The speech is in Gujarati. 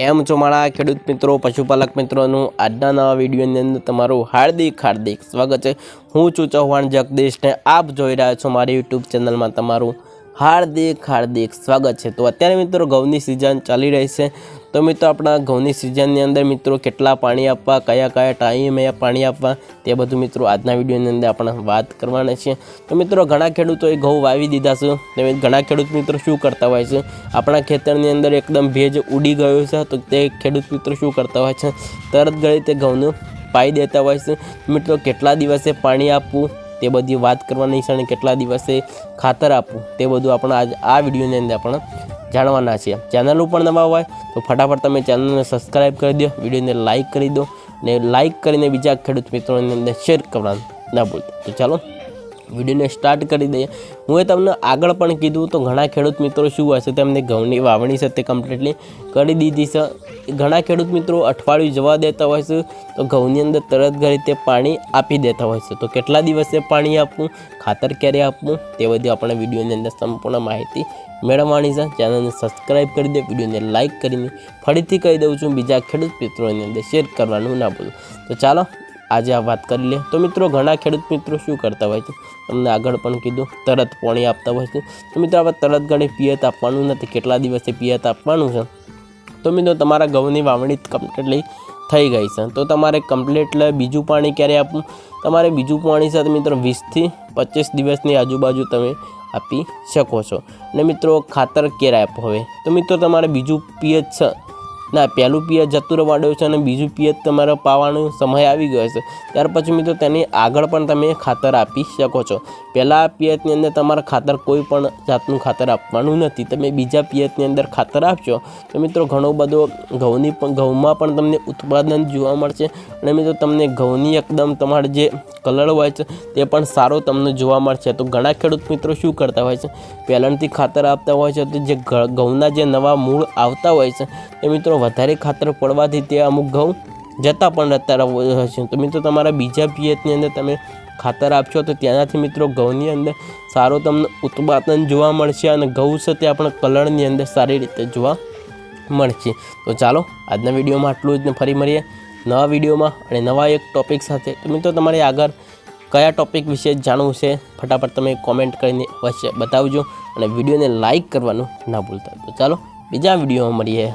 કેમ છો મારા ખેડૂત મિત્રો, પશુપાલક મિત્રોનું. આજના નવા વિડીયોની અંદર તમારું હાર્દિક હાર્દિક સ્વાગત છે. હું છું ચૌહાણ જગદીશને આપ જોઈ રહ્યા છો મારી યુટ્યુબ ચેનલમાં તમારું હાર્દિક હાર્દિક સ્વાગત છે. તો અત્યારે મિત્રો ઘઉંની સિઝન ચાલી રહી છે. તો મિત્રો આપણા ઘઉંની સિઝનની અંદર મિત્રો કેટલા પાણી આપવા, કયા કયા ટાઈમે પાણી આપવા, તે બધું મિત્રો આજના વિડીયોની અંદર આપણે વાત કરવાના છીએ. તો મિત્રો ઘણા ખેડૂતોએ ઘઉં વાવી દીધા છે. તેમજ ઘણા ખેડૂત મિત્રો શું કરતા હોય છે? આપણા ખેતરની અંદર એકદમ ભેજ ઉડી ગયો છે. તો તે ખેડૂત મિત્રો શું કરતા હોય છે? તરત ગળી તે ઘઉંનું પાઈ દેતા હોય છે. મિત્રો કેટલા દિવસે પાણી આપવું? તે બધી વાત કરવાની અને કેટલા દિવસે ખાતર આપવું તે બધું આપણે આજ આ વિડીયોની અંદર આપણે જાણવાના છીએ. ચેનલ ઉપર નવા હોય તો ફટાફટ તમે ચેનલને સબસ્ક્રાઈબ કરી દો, વિડીયોને લાઇક કરી દો ને લાઇક કરીને બીજા ખેડૂત મિત્રોની અંદર શેર કરવાનું ના ભૂલતા તો ચાલો વિડીયોને સ્ટાર્ટ કરી દઈએ. હું એ તમને આગળ પણ કીધું તો ઘણા ખેડૂત મિત્રો શું હશે તેમને ઘઉંની વાવણી છે તે કમ્પ્લીટલી કરી દીધી છે. ઘણા ખેડૂત મિત્રો અઠવાડિયું જવા દેતા હોય છે તો ઘઉંની અંદર તરત ઘરે તે પાણી આપી દેતા હોય છે. તો કેટલા દિવસે પાણી આપવું, ખાતર ક્યારે આપવું તે બધી આપણે વિડીયોની અંદર સંપૂર્ણ માહિતી મેળવવાની છે. ચેનલને સબસ્ક્રાઈબ કરી દે, વિડીયોને લાઇક કરીને ફરીથી કહી દઉં છું, બીજા ખેડૂત મિત્રોની અંદર શેર કરવાનું ના ભૂલો. તો ચાલો આજે આ વાત કરી લે. તો મિત્રો, ઘણા ખેડૂત મિત્રો શું કરતા હોય છે? તમને આગળ પણ કીધું, તરત પાણી આપતા હોય છે. તો મિત્રો આપણે તરત ઘણી પિયત આપવાનું નથી. કેટલા દિવસે પિયત આપવાનું છે? તો મિત્રો, તમારા ઘઉંની વાવણી કમ્પ્લીટલી થઈ ગઈ છે. તો તમારે કમ્પ્લીટ બીજું પાણી ક્યારે આપવું? તમારે બીજું પાણી સાથે મિત્રો, વીસથી પચીસ દિવસની આજુબાજુ તમે આપી શકો છો. અને મિત્રો, ખાતર ક્યારે આપો હવે? તો મિત્રો, તમારે બીજું છે ના, પહેલું પિયત જતું રહેવાનું છે અને બીજું પિયત તમારે પાવાનો સમય આવી ગયો છે ત્યાર પછી મિત્રો તેની આગળ પણ તમે ખાતર આપી શકો છો. પહેલાં પિયતની અંદર તમારે ખાતર કોઈ પણ જાતનું ખાતર આપવાનું નથી. તમે બીજા પિયતની અંદર ખાતર આપશો તો મિત્રો ઘણો બધો ઘઉંની પણ ઘઉંમાં પણ તમને ઉત્પાદન જોવા મળશે. અને મિત્રો તમને ઘઉંની એકદમ તમારે જે કલર હોય છે તે પણ સારો તમને જોવા મળશે. તો ઘણા ખેડૂત મિત્રો શું કરતા હોય છે? પહેલાંથી ખાતર આપતા હોય છે. તો જે ઘઉંના જે નવા મૂળ આવતા હોય છે એ મિત્રો વધારે ખાતર પડવાથી તે અમુક ઘઉં જતા પણ હોય છે તો મિત્રો, તમારા બીજા પિયતની અંદર તમે ખાતર આપશો તો ત્યાંનાથી મિત્રો ઘઉંની અંદર સારો તમને ઉત્પાદન જોવા મળશે અને ઘઉં છે તે આપણા કલરની અંદર સારી રીતે જોવા મળશે. તો ચાલો, આજના વિડીયોમાં આટલું જ ને ફરી મળીએ નવા વિડીયોમાં અને નવા એક ટોપિક સાથે. તો મિત્રો, તમારે આગળ કયા ટોપિક વિશે જાણવું છે, ફટાફટ તમે કોમેન્ટ કરીને અવશ્ય બતાવજો અને વિડીયોને લાઇક કરવાનું ના ભૂલતા. તો ચાલો, બીજા વિડીયોમાં મળીએ.